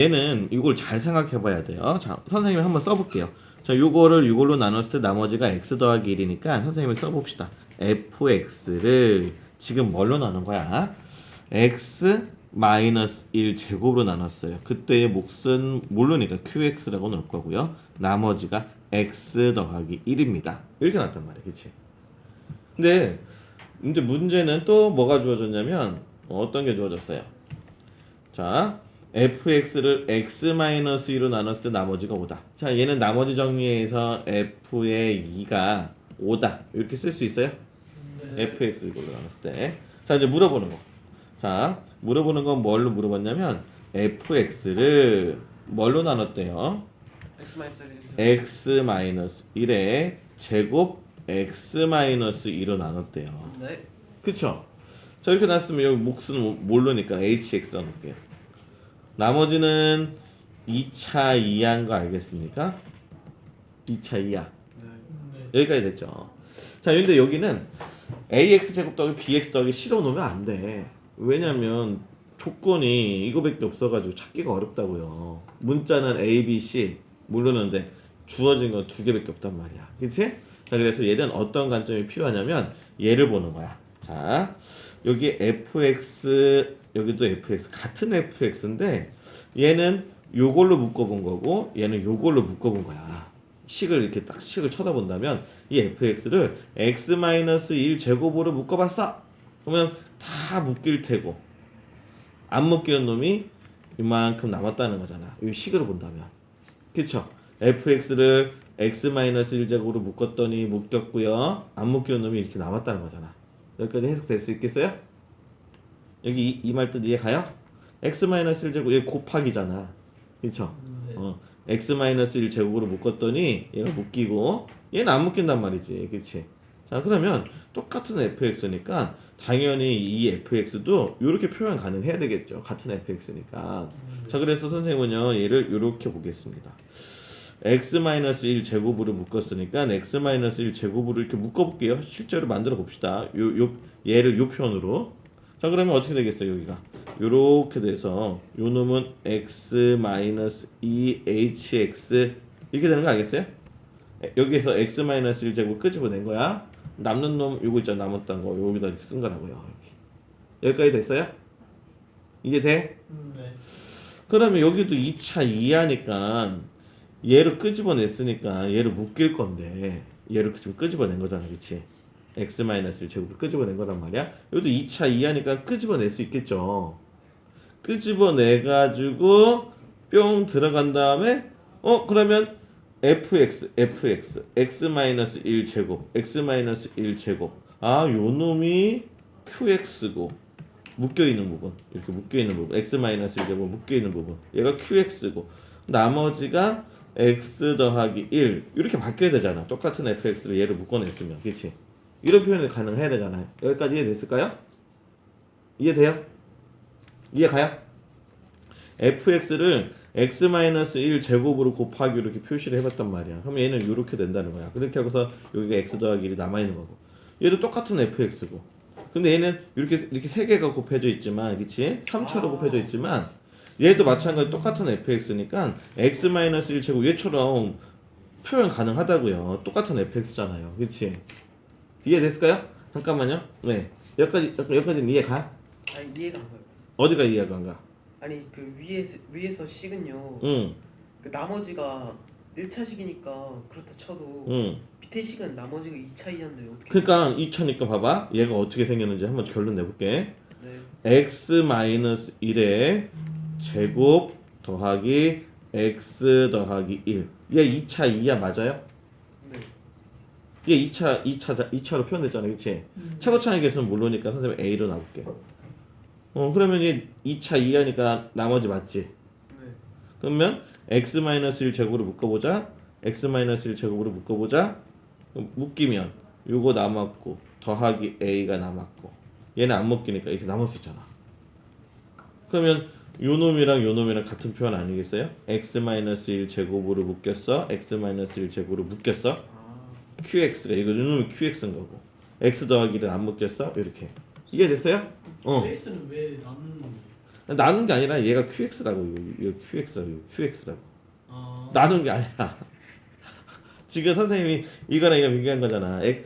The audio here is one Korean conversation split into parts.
얘는 이걸 잘 생각해 봐야 돼요. 자, 선생님이 한번 써볼게요. 자, 요거를 이걸로 나눴을 때 나머지가 x 더하기 1이니까 선생님이 써봅시다. fx를 지금 뭘로 나눈 거야? x 마이너스 1 제곱으로 나눴어요. 그때의 몫은 모르니까 qx라고 넣을 거고요. 나머지가 x 더하기 1입니다. 이렇게 나왔단 말이야, 그치? 근데 이제 문제는 또 뭐가 주어졌냐면 어떤 게 주어졌어요? 자, fx를 x-2로 나눴을 때 나머지가 5다. 자, 얘는 나머지 정리해서 f의 2가 5다. 이렇게 쓸 수 있어요? fx 이걸로 나눴을 때. 자, 이제 물어보는 거. 자, 물어보는 건 뭘로 물어봤냐면 fx를 뭘로 나눴대요? X 마이너스 1 x 1의 제곱 x 2로 나눴대요. 네. 그쵸? 자 이렇게 놨으면 여기 몫은 모르니까 hx라 놓을게요. 나머지는 2차 이하인 거 알겠습니까? 2차 이하. 네. 여기까지 됐죠. 자, 근데 여기는 ax 제곱 더하기 bx 더하기 실어 놓으면 안 돼. 왜냐면 조건이 이거밖에 없어가지고 찾기가 어렵다고요. 문자는 a, b, c 모르는데 주어진 건 두 개밖에 없단 말이야. 그치? 자, 그래서 얘는 어떤 관점이 필요하냐면 얘를 보는 거야. 자, 여기 fx 여기도 fx 같은 fx인데 얘는 요걸로 묶어본 거고 얘는 요걸로 묶어본 거야. 식을 이렇게 딱 식을 쳐다본다면 이 fx를 x-1 제곱으로 묶어봤어. 그러면 다 묶일 테고 안 묶이는 놈이 이만큼 남았다는 거잖아. 이 식으로 본다면. 그쵸? fx를 x-1 제곱으로 묶었더니 묶였고요. 안 묶이는 놈이 이렇게 남았다는 거잖아. 여기까지 해석될 수 있겠어요? 여기 이 말 뜻 이해 가요? x-1 제곱 얘 곱하기잖아. 그쵸? 어, x-1 제곱으로 묶었더니 얘가 묶이고 얘는 안 묶인단 말이지. 그치? 자 그러면 똑같은 fx니까 당연히 이 fx도 이렇게 표현 가능해야 되겠죠. 같은 fx니까. 자 그래서 선생님은요 얘를 이렇게 보겠습니다. x-1 제곱으로 묶었으니까 x-1 제곱으로 이렇게 묶어 볼게요. 실제로 만들어 봅시다. 요, 요 얘를 요 편으로. 자 그러면 어떻게 되겠어요 여기가? 요렇게 돼서 요 놈은 x-2hx 이렇게 되는 거 알겠어요? 에, 여기에서 x-1 제곱 끄집어낸 거야. 남는 놈 요거 있잖아 남았던 거 여기다 이렇게 쓴 거라고요. 여기. 여기까지 됐어요? 이게 돼? 네. 그러면 여기도 2차 이하니까 얘를 끄집어냈으니까 얘를 묶일 건데 얘를 지금 끄집어낸 거잖아 그치 x-1 제곱을 끄집어낸 거란 말이야. 여기도 2차 이하니까 끄집어낼 수 있겠죠. 끄집어내가지고 뿅 들어간 다음에 어 그러면 fx fx x-1 제곱 x-1 제곱. 아 요놈이 qx고 묶여있는 부분. 이렇게 묶여있는 부분. X-1 제곱 묶여있는 부분. 얘가 qx고. 나머지가 x 더하기 1 이렇게 바뀌어야 되잖아. 똑같은 fx를 얘를 묶어냈으면. 그치 이런 표현이 가능해야 되잖아요 여기까지 이해됐을까요? 이해돼요? 이해가요? fx를 x-1 제곱으로 곱하기 이렇게 표시를 해봤단 말이야 그럼 얘는 이렇게 된다는 거야 그렇게 하고서 여기가 x 더하기 1이 남아있는 거고 얘도 똑같은 fx고 근데 얘는 이렇게 이렇게 세 개가 곱해져 있지만 그치? 3차로 곱해져 있지만 얘도 마찬가지 똑같은 fx니까 x-1 제곱 얘처럼 표현 가능하다고요 똑같은 fx잖아요 그치? 이해됐을까요? 잠깐만요 네 여기까지 여기까지는 이해 가? 아니 이해가 안 가요. 어디가 이해가 안 가? 아니 그 위에서 위에서 식은요. 응 그 나머지가 1차 식이니까 그렇다 쳐도 응. 밑에 식은 나머지가 2차 이하인데 어떻게? 그러니까 2차니까 봐봐 얘가 어떻게 생겼는지 한번 결론 내볼게 네. x-1의 제곱 더하기 x 더하기 1. 얘 2차 2야 맞아요? 네. 얘 2차 2차 2차로 표현됐잖아. 그렇지? 차고차의 개수는 모르니까 선생님 A로 나올게. 어, 그러면 얘 2차 2하니까 나머지 맞지? 네. 그러면 x-1 제곱으로 묶어 보자. x-1 제곱으로 묶어 보자. 묶이면 요거 남았고 더하기 a가 남았고 얘는 안 묶이니까 이렇게 남을 수 있잖아. 그러면 요 놈이랑 요 놈이랑 같은 표현 아니겠어요? x-1 제곱으로 묶였어. x-1 제곱으로 묶였어. 아. qx래. 이거 요 놈이 qx인 거고. x 더하기를 안 묶였어. 이렇게. 이해됐어요? 어. x는 왜 남는 거예요? 나눈 게 아니라 얘가 QX라고 이거, 이거 QX라고 이거 QX라고 아, 나눈 게 아니라 지금 선생님이 이거랑 이거 비교한 거잖아 엑-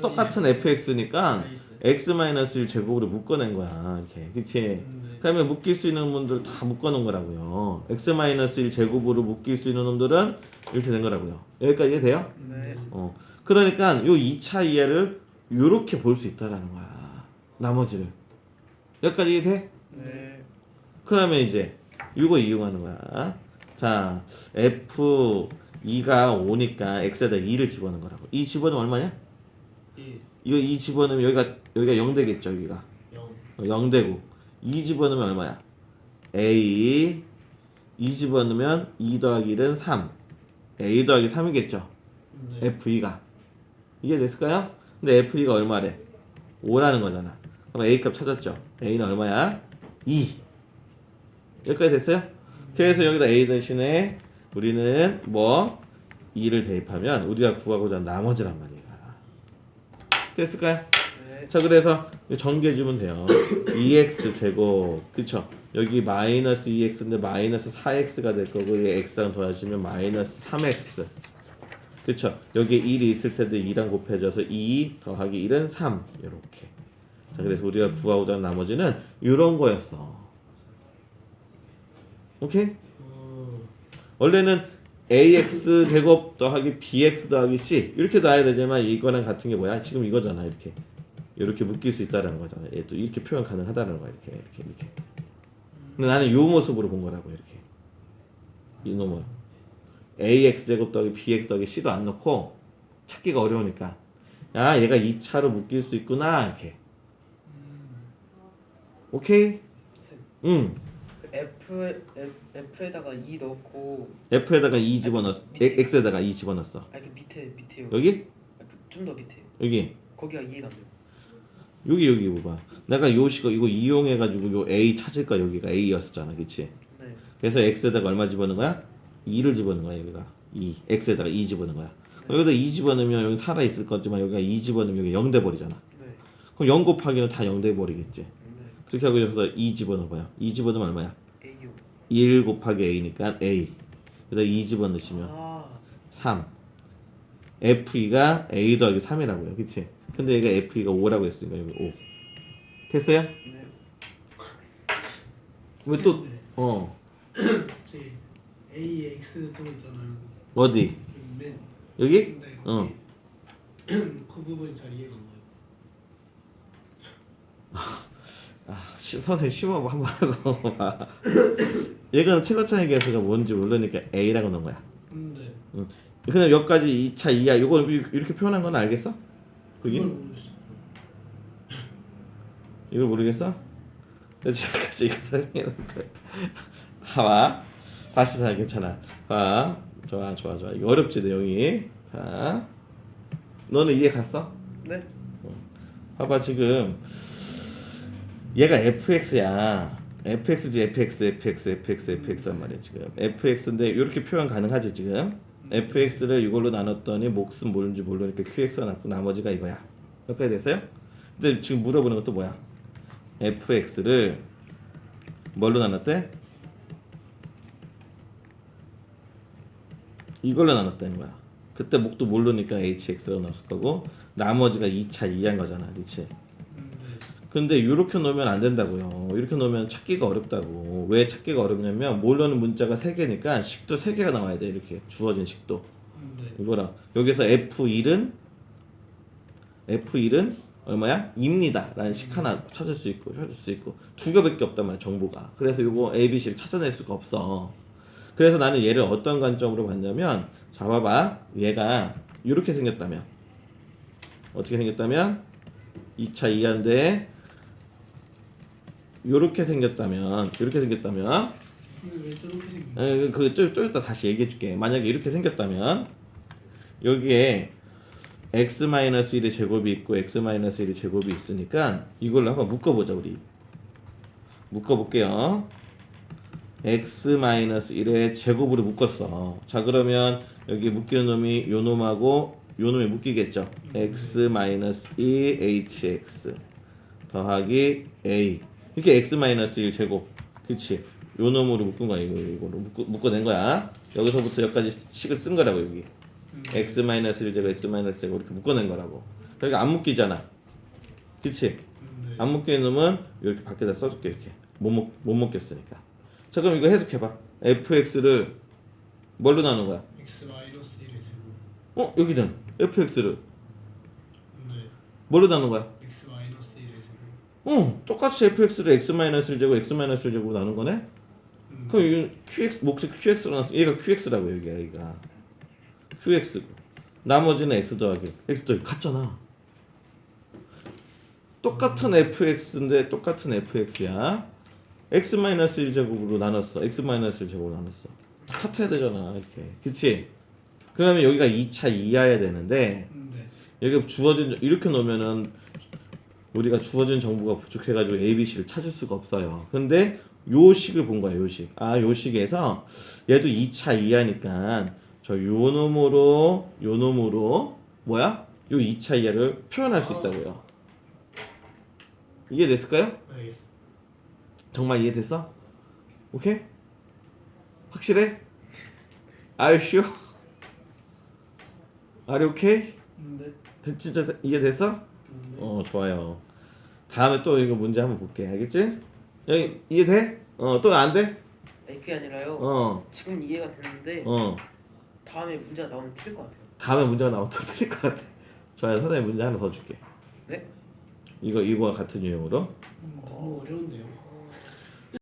똑같은 fx니까 나이스. x-1 제곱으로 묶어낸 거야 이렇게 그치 네. 그러면 묶일 수 있는 분들 다 묶어놓은 거라고요 x-1 제곱으로 묶일 수 있는 놈들은 이렇게 된 거라고요 여기까지 이해돼요? 네. 어 그러니까 요 2차 이해를 요렇게 볼 수 있다라는 거야 나머지를 여기까지 이해돼? 네. 그러면 이제 이거 이용하는 거야. 자, F 2가 5니까 x에다 2를 집어넣는 거라고. 2 집어넣으면 얼마냐? 이 이거 2 집어넣으면 여기가 여기가 0 되겠죠, 여기가. 영. 어, 0 되고 2 집어넣으면 얼마야? a 2 집어넣으면 2 더하기 1은 3. a 더하기 3이겠죠. 네. F2가. 이게 됐을까요? 근데 F2가 얼마래? 5라는 거잖아. 그럼 A 값 찾았죠? A는 얼마야? 2. 여기까지 됐어요? 그래서 여기다 A 대신에 우리는 뭐 2를 대입하면 우리가 구하고자 하는 나머지란 말이야. 됐을까요? 네. 자 그래서 전개해주면 돼요 2x 제곱 그쵸 여기 마이너스 2x인데 마이너스 4x가 될 거고 이 x랑 더하시면 마이너스 3x 그쵸 여기 1이 있을 텐데 2랑 곱해져서 2 더하기 1은 3 이렇게 자 그래서 우리가 구하고자 하는 나머지는 이런 거였어 오케이? 어, 원래는 ax 제곱 더하기 bx 더하기 c 이렇게 나와야 되지만 이거랑 같은 게 뭐야? 지금 이거잖아 이렇게 이렇게 묶일 수 있다라는 거잖아. 얘도 이렇게 표현 가능하다는 거야 이렇게 이렇게 이렇게. 근데 나는 요 모습으로 본 거라고 이렇게 이놈을 ax 제곱 더하기 bx 더하기 c도 안 넣고 찾기가 어려우니까 야 얘가 2차로 묶일 수 있구나 이렇게. 오케이? 응. F F F에다가 2 넣고 f에다가 2 집어넣었어. 밑에. x에다가 2 집어넣었어. 아 그 밑에 밑에요. 여기? 좀 더 밑에요. 여기. 거기가 이해가 안 돼요. 여기 여기 봐봐. 내가 요 시거 이거 이용해 가지고 요 a 찾을 거 여기가 a였었잖아, 그렇지? 네. 그래서 x에다가 얼마 집어넣은 거야? 2를 집어넣은 거야 여기가 2 x에다가 2 집어넣은 거야. 여기다 2 집어넣으면 여기 살아 있을 거지만 여기가 2 집어넣으면 여기 0 돼 버리잖아. 네. 그럼 0 곱하기는 다 0 돼 버리겠지. 네. 그렇게 하고 여기서 2 집어넣어 봐요. 2 집어넣으면 얼마야? A요. 1 곱하기 a니까 a. 여기다 2 집어넣으시면 아. 3. f2가 a 더하기 3이라고요. 그치? 근데 얘가 f2가 5라고 했으니까 여기 5. 됐어요? 네. 왜 또, 어, 제 AX 좀 있잖아요. 어디? 맨 여기? 근데 어. 그 부분 잘 이해가 안 가요. 아, 시, 선생님 심호흡 한번 하고 봐. 얘가 최고차의 계수가 뭔지 모르니까 A라고 넣은 거야. 근데 그냥 여기까지 2차 이하 이거 이렇게 표현한 건 알겠어? 그게? 그걸 모르겠어. 이걸 모르겠어? 그래서 지금까지 이거 설명했는데 봐봐 다시 사 괜찮아. 봐. 좋아 좋아 좋아. 이거 어렵지 내용이. 자. 너는 이해 갔어? 네. 봐봐 지금. 얘가 fx야. Fx지 fx fx fx fx란 말이야 지금. Fx인데 이렇게 표현 가능하지 지금? Fx를 이걸로 나눴더니 몫은 뭔지 모르니까 qx가 났고 나머지가 이거야. 여기까지 됐어요? 근데 지금 물어보는 것도 뭐야? Fx를 뭘로 나눴대? 이걸로 나눴다는 거야 그때 목도 모르니까 hx로 넣었을 거고 나머지가 2차 이해한 거잖아 그치? 근데 이렇게 놓으면 안 된다고요. 이렇게 놓으면 찾기가 어렵다고. 왜 찾기가 어렵냐면 모르는 문자가 세 개니까 식도 세 개가 나와야 돼. 이렇게 주어진 식도. 이거랑 여기서 F1은 F1은 얼마야? 입니다. 라는 식 하나 찾을 수 있고 찾을 수 있고 두 개밖에 없단 말이야 정보가. 그래서 이거 A, B, C를 찾아낼 수가 없어. 그래서 나는 얘를 어떤 관점으로 봤냐면 잡아봐. 얘가 이렇게 생겼다면 어떻게 생겼다면 2차 이하인데 요렇게 생겼다면 이렇게 생겼다면 근데 왜 저렇게 생긴? 에, 그좀 좀 이따 다시 얘기해 줄게 만약에 이렇게 생겼다면 여기에 x-1의 제곱이 있고 x-1의 제곱이 있으니까 이걸로 한번 묶어보자 우리 묶어볼게요 x-1의 제곱으로 묶었어. 자 그러면 여기 묶이는 놈이 요 놈하고 요 놈이 묶이겠죠? X-2hx 더하기 a. 이렇게 x-1 제곱. 그치? 요 놈으로 묶은 거야 이거 이거로. 묶어, 묶어낸 거야. 여기서부터 여기까지 식을 쓴 거라고 여기. x 마이너스 1제곱 x 마이너스 제곱 이렇게 묶어낸 거라고. 그러니까 안 묶이잖아. 그치? 음, 네. 안 묶이는 놈은 이렇게 밖에다 써줄게 이렇게. 못, 먹, 못 먹겠으니까 자 그럼 이거 해석해봐. Fx를 뭘로 나눈 거야? X 마이너스 1의 제곱. 어 여기는 fx를. 네. 뭘로 나눈 거야? X 마이너스 1의 제곱. 어 똑같이 fx를 x 마이너스 1 제곱 x 마이너스 1 제곱 나눈 거네? 음. 그럼 이거 qx 몫이 qx로 나왔어. 얘가 qx라고 여기가 여기가. Qx. 나머지는 x 더하기. X 더하기. 같잖아. 똑같은 fx인데 똑같은 fx야 x 마이너스 1제곱으로 나눴어 x 마이너스 1제곱으로 나눴어 같아야 되잖아 이렇게 그치 그러면 여기가 2차 이하야 되는데 음, 네. 여기 주어진 이렇게 놓으면은 우리가 주어진 정보가 부족해가지고 A, B, C를 찾을 수가 없어요. 근데 요 식을 본 거야, 요 식. 아, 요 식에서 얘도 2차 이하니까 저 요 놈으로 요 놈으로 뭐야? 요 2차 이하를 표현할 수 있다고요. 이해됐을까요? 알겠습니다. 정말 이해됐어? 오케이? 확실해? Are you sure? Are you okay? 음, 네. 드- 진짜 이해됐어? 음, 네. 어 좋아요. 다음에 또 이거 문제 한번 볼게. 알겠지? 여기 이해돼? 어 또 안 돼? 아니 그게 아니라요. 어 지금 이해가 됐는데 어. 다음에 문제가 나오면 틀릴 것 같아요. 다음에 다음에 문제가 나오면 또 틀릴 것 같아. 좋아요. 선생님 문제 하나 더 줄게. 네? 이거 이거와 같은 유형으로. 음, 너무 어려운데요.